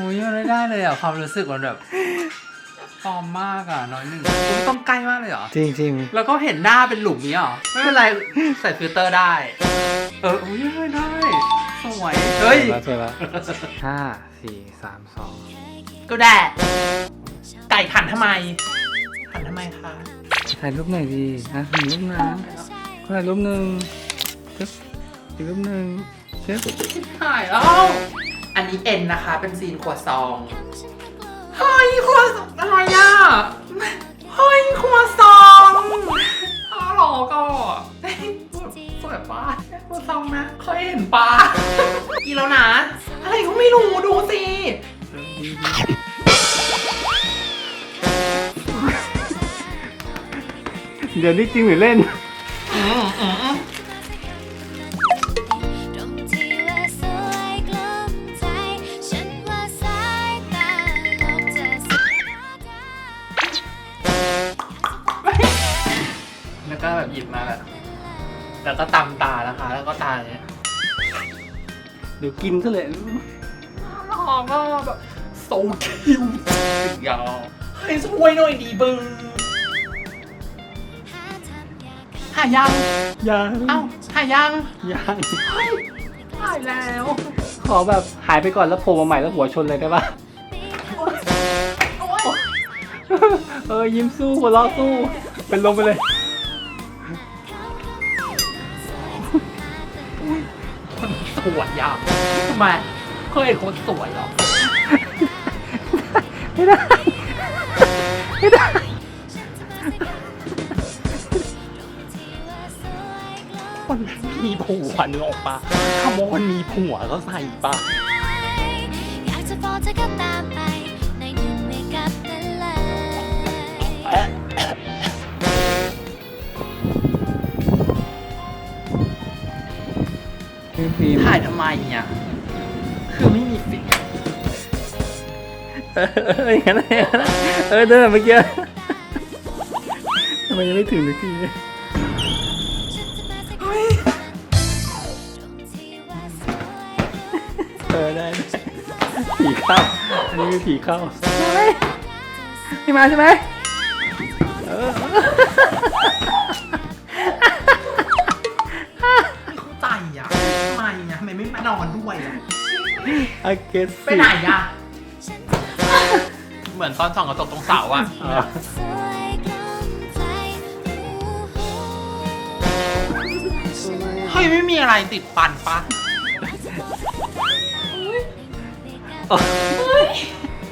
โอ้ยมันไม่ได้เลยอะ ความรู้สึกมันแบบปลอมมากอะ น้อยหนึ่งคุณต้องใกล้มากเลยเหรอ จริงจริงแล้วก็เห็นหน้าเป็นหลุมนี้เหรอ ไม่เป็นไร ใส่ฟิลเตอร์ได้ เออโอ้ยได้ได้สวย เฮ้ยแล้วเจอแล้วห้าสี่สามสองก็ได้ ไก่ขันทำไม ขันทำไมคะ ถ่ายรูปหน่อยดีนะหนึ่งรูปนะถ่ายรูปหนึ่งปึ๊บอีกรูปหนึ่งเช็ดถ่ายแล้ว อันนี้เอ็นนะคะ เป็นซีนขวดซองเฮ้ยขวดอะไรอะเฮ้ยขวดซองอ้าวหรอก็เฮ้ยสวยปะขวดซองนะเคยเห็นปะอีแล้วนะ อะไรก็ไม่รู้ดูสิเดี๋ยวนี้จริงหรือเล่น อืมอืม แล้วก็ตำตานะคะ แล้วก็ตาเนี่ยเดี๋ยวกินซะเลยหล่อมากแบบโซคิวสุดยอดให้ช่วยหน่อยดีบึงหายังยังเอ้าหายังยังเฮ้ยหายแล้ว ขอแบบหายไปก่อนแล้วโผล่มาใหม่แล้วหัวชนเลยได้ปะเออยิ้มสู้หัวเราะสู้ เป็นลมไปเลย สวยอะทำไมเคยเห็นคนสวยเหรอ ไม่ได้ ไม่ได้ คนมีผัวเนื้อออกปะขโมยมีผัวก็ใส่ปะ อยากจะบอกเธอก็ตามไป พี่ฟิล์มถ่ายทำไมเนี่ยคือไม่มีฟิกเออเอออย่างนั้นเลยอย่างนั้นเลยเออเดินแบบเมื่อกี้ทำไมยังไม่ถึงสักทีเฮ้ยเออได้ได้ผีเข้า อันนี้คือผีเข้า ไม่มาใช่ไหมเออ อาเกสไปไหนอะ เหมือนตอนส่องกระจกตรงเสาอะอ๋อสวยกลุ้มใจเฮ้ย ไม่มีอะไรติดฟันปะอ๋อ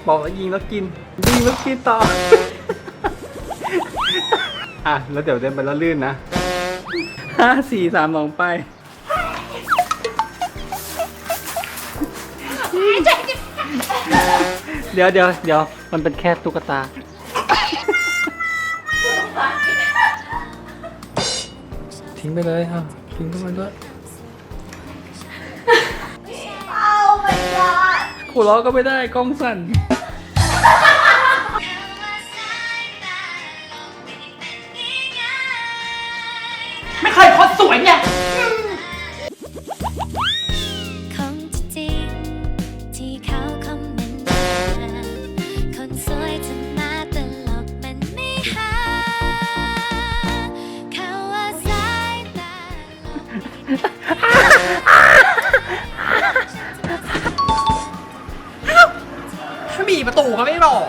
บอกว่ายิงแล้วกิน ยิงแล้วกินต่อ อะ แล้วเดี๋ยวเดินไปแล้วลื่นนะห้าสี่สามสองไป เดี๋ยวเดี๋ยวเดี๋ยวมันเป็นแค่ตุ๊กตา ทิ้งไปเลยครับทิ้งเข้ามาด้วยหัวเราะก็ไม่ได้กล้องสั่น ไม่เคยคนสวยเนี่ย มีประตูก็ไม่บอก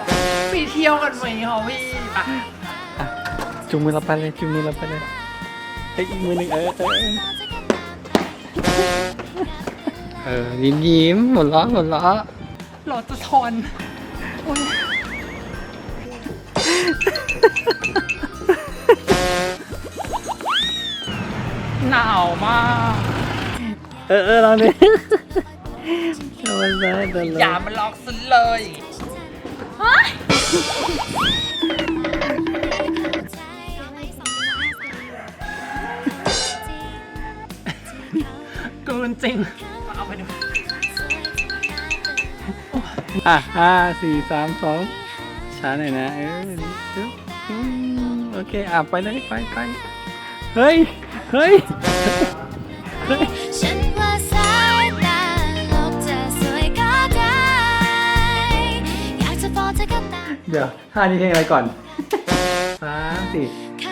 ไปเที่ยวกันไหมเขาพี่ปะจุงมือเราไปเลยจุงมือเราไปเลยไอ้ยอีกมือหนึ่งเออเออเออเออยิ้มยิ้มหัวเราะหัวเราะรถจะชนโอ๊ยหนาวมาก เออเออเราเนี่ย เอาไว้ได้ตลอย่ากมาล็อกซะเลยเกินจริง เอาไปดูอะห้าสี่สามสองช้าหน่อยนะ เออปึ๊บอืมโอเค อะ ไปเลย ไปไปเฮ้ย เฮ้ย เฮ้ย เดี๋ยวท่านี้เพลงอะไรก่อนสามสี่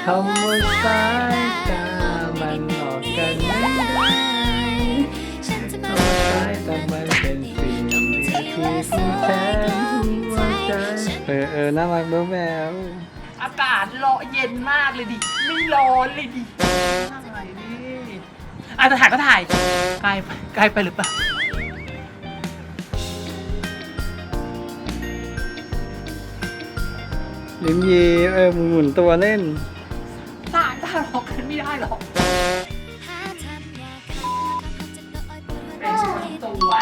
คำว่าสายตามันออกกันไม่ได้ฉันจะมาคำว่าสายตามันเป็นสิ่งที่ผู้แทนหัวใจเออเออน่ารักด้วยแมวอากาศร้อนเย็นมากเลยดิ ไม่ร้อนเลยดิอะไรนี่อะจะถ่ายก็ถ่ายใกล้ไปใกล้ไปหรือเปล่า ยิ้มยิ้มเออหมุนตัวเล่นตายต่างหรอกกันไม่ได้หรอกเป็นสองตัว